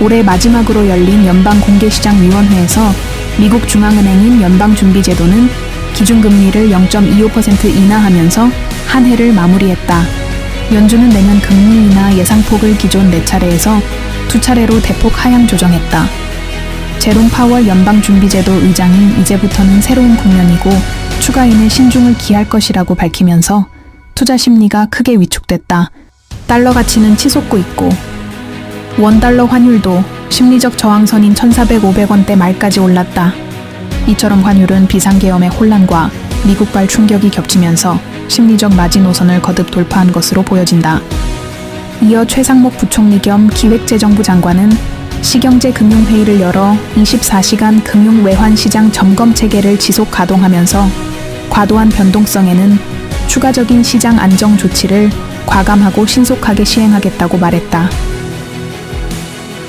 올해 마지막으로 열린 연방공개시장위원회에서 미국 중앙은행인 연방준비제도는 기준금리를 0.25% 인하하면서 한 해를 마무리했다. 연준은 내년 금리 인하 예상폭을 기존 4차례에서 두 차례로 대폭 하향 조정했다. 제롬 파월 연방준비제도 의장이 이제부터는 새로운 국면이고 추가인의 신중을 기할 것이라고 밝히면서 투자 심리가 크게 위축됐다. 달러 가치는 치솟고 있고 원달러 환율도 심리적 저항선인 1,400-500원대 말까지 올랐다. 이처럼 환율은 비상계엄의 혼란과 미국발 충격이 겹치면서 심리적 마지노선을 거듭 돌파한 것으로 보여진다. 이어 최상목 부총리 겸 기획재정부 장관은 시경제 금융회의를 열어 24시간 금융 외환 시장 점검 체계를 지속 가동하면서 과도한 변동성에는 추가적인 시장 안정 조치를 과감하고 신속하게 시행하겠다고 말했다.